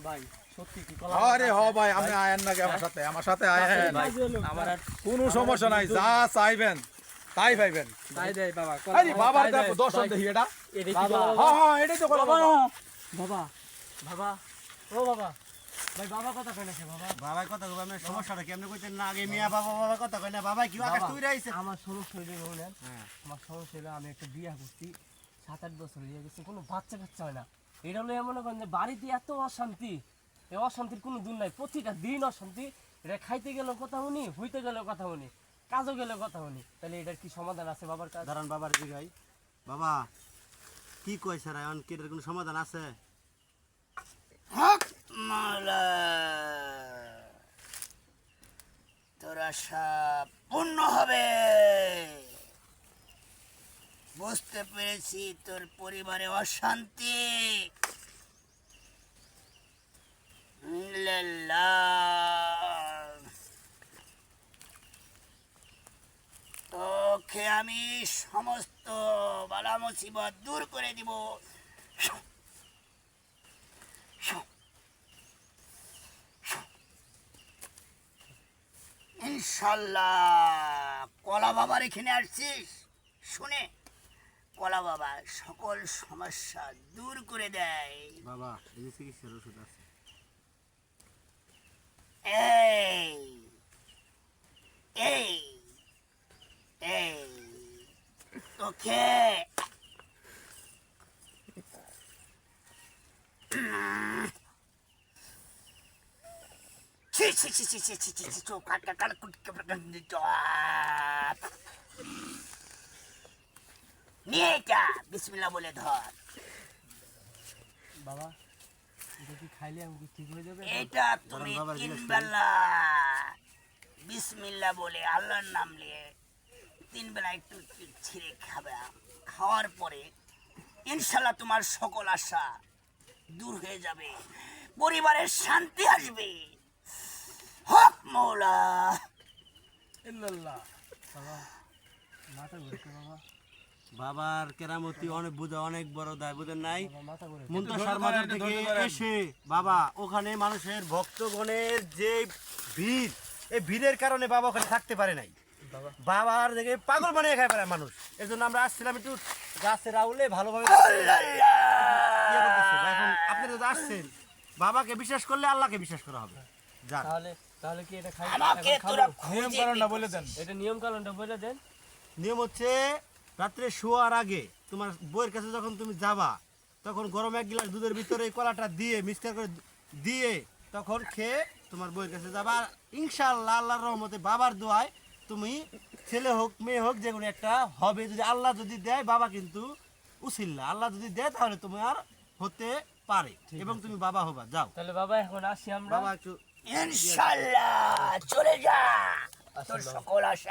ভাই সত্যি কি কলা আরে হ ভাই আপনি আয়েন নাকি আমার সাথে আমার সাথে আয়েন। আমার কোনো সমস্যা নাই যা চাইবেন তাই পাইবেন তাই দেয় বাবা আরে বাবার দেখো দর্শন দেখি এটা? এটা কি বাবা। বাবা? হ্যাঁ হ্যাঁ এটাই তো কলা বাবা বাবা। বাবা ও বাবা ভাই বাবা কথা না সে বাবা? কথা কইবা আমি সমস্যাটা কেমনে কইতেন? না আগে মিয়া বাবা বাবা কথা কই না বাবা কি আকাশ তুই রাইছে আমার সমস্যা হইলে বলেন হ্যাঁ। আমার সমস্যা হলো আমি একটা বিয়ে করছি সাত আট বছর হয়ে গেছে কোনো বাচ্চা কাচ্চা হয় না। এটা হলো এমন করেন যে বাড়িতে এত অশান্তি এই অশান্তির কোনো দূর নাই। প্রতিটা দিন অশান্তি। এটা খাইতে গেলেও কথা শুনি হইতে গেলেও কথা শুনি কাজও গেলেও কথা শুনি। তাহলে এটার কি সমাধান আছে বাবার কাছে? দাঁড়ান বাবার জিগাই। বাবা কি কয় স্যার এখন কি এটার কোনো সমাধান আছে? তোরা আশা পূর্ণ হবে। বুঝতে পেরেছি, তোর পরিবারে অশান্তি। তোকে আমি সমস্ত বালা মুসিবত দূর করে দিব। ইনশাল্লাহ, কলা বাবার এখানে আসছিস? শুনে। কলা বাবা সকল সমস্যা দূর করে দেয় বাবা এই যে চিকিৎসার ওষুধ আছে এই এই এই তোকে ছি ছি ছি ছি ছি ছি ছি ছি চোখ কাট কাট কাট কুট কাট কাট কাট। বিসমিল্লাহ বলে ধর। বাবা খাইলে আমি ঠিক হয়ে যাবে? এটা তুমি তিন বলে আল্লাহর নাম নিয়ে তিন বেলা একটু ছিঁড়ে খাবে। খাওয়ার পরে ইনশাল্লাহ তোমার সকল আশা দূর হয়ে যাবে। পরিবারের শান্তি আসবে। হক মৌলা। ইল্লাল্লাহ। বাবা মাথা ঘুরছে বাবা। বাবার কেরামতি অনেক বুঝা অনেক বড় দায় বুঝেন নাই? মুন্তাসার মাজার থেকে এসে বাবা ওখানে মানুষের ভক্তগণের যে ভিড় এই ভিড়ের কারণে বাবা ওখানে থাকতে পারে নাই। বাবার দেখে পাগল বানিয়ে খাই পারে মানুষ। এর জন্য আমরা আসছিলাম একটু গাছের আউলে ভালোভাবে। এখন আপনারা যদি আসছেন। বাবাকে বিশ্বাস করলে আল্লাহকে বিশ্বাস করা হবে। যান তাহলে তাহলে কি এটা খাই? নিয়ম কারণটা বলে দেন। এটা নিয়ম কানুনটা বলে দেন। নিয়ম হচ্ছে রাত্রে শোয়ার আগে তোমার বইয়ের কাছে যখন তুমি যাবা তখন গরম এক গ্লাস দুধের ভিতরে এই কলাটা দিয়ে মিক্সচার করে দিয়ে তখন খেয়ে তোমার বইয়ের কাছে যাবা। আর ইনশাআল্লাহ আল্লাহর রহমতে বাবার দোয়ায় তুমি ছেলে হোক মেয়ে হোক যে কোনো একটা হবে। যদি আল্লাহ যদি দেয় বাবা কিন্তু উসিল্লা আল্লাহ যদি দেয় তাহলে তোমার হতে পারে। এবং তুমি বাবা হবা। যাও। তাহলে বাবা এখন আসি আমরা। বাবা একটু ইনশাল্লাহ চলে যা। তোর সকল আশা